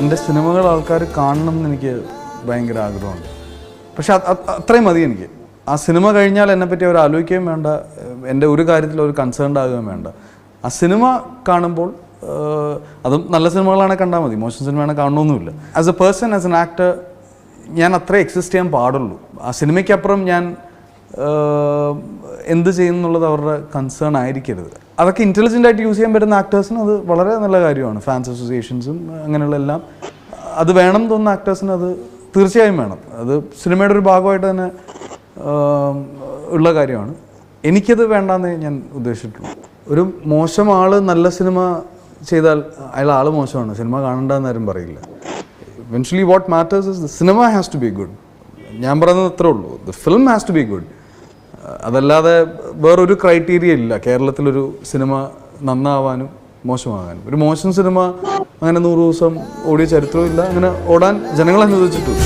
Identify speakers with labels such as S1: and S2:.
S1: എന്റെ സിനിമകൾ ആൾക്കാർ കാണണം എന്ന് എനിക്ക് ഭയങ്കര ആഗ്രഹമുണ്ട്. പക്ഷെ അത് അത് അത്രയും മതി എനിക്ക്. ആ സിനിമ കഴിഞ്ഞാൽ എന്നെപ്പറ്റി അവർ ആലോചിക്കുകയും വേണ്ട എന്റെ ഒരു കാര്യത്തിൽ ഒരു കൺസേൺഡ് ആകുകയും വേണ്ട. ആ സിനിമ കാണുമ്പോൾ അതും നല്ല സിനിമകളാണെങ്കിൽ കണ്ടാൽ മതി. മോശം സിനിമയാണെങ്കിൽ കാണണമെന്നില്ല as a person as an actor ഞാൻ അത്ര എക്സിസ്റ്റ് ചെയ്യാൻ പാടുള്ളൂ. ആ സിനിമയ്ക്കപ്പുറം ഞാൻ എന്ത് ചെയ്യുന്നുള്ളത് അവരുടെ കൺസേൺ ആയിരിക്കരുത്. അതൊക്കെ ഇന്റലിജന്റ് ആയിട്ട് യൂസ് ചെയ്യാൻ പറ്റുന്ന ആക്ടേഴ്സിന് അത് വളരെ നല്ല കാര്യമാണ്. ഫാൻസ് അസോസിയേഷൻസും അങ്ങനെയുള്ള എല്ലാം അത് വേണം തോന്നുന്ന ആക്ടേഴ്സിന് അത് തീർച്ചയായും വേണം. അത് സിനിമയുടെ ഒരു ഭാഗമായിട്ട് തന്നെ ഉള്ള കാര്യമാണ്. എനിക്കത് വേണ്ടെന്നേ ഞാൻ ഉദ്ദേശിച്ചിട്ടുള്ളൂ. ഒരു മോശം ആൾ നല്ല സിനിമ ചെയ്താൽ അയാൾ ആൾ മോശമാണ്. സിനിമ കാണണ്ടെന്ന് ആരും പറയില്ല. Eventually what matters is the cinema has to be good ഞാൻ പറയുന്നത് അത്രേ ഉള്ളൂ. The film has to be good അതല്ലാതെ വേറൊരു ക്രൈറ്റീരിയ ഇല്ല. കേരളത്തിലൊരു സിനിമ നന്നാവാനും മോശമാകാനും. ഒരു മോശം സിനിമ അങ്ങനെ നൂറ് ദിവസം ഓടിയ ചരിത്രവും ഇല്ല. അങ്ങനെ ഓടാൻ ജനങ്ങൾ അനുവദിച്ചിട്ടില്ല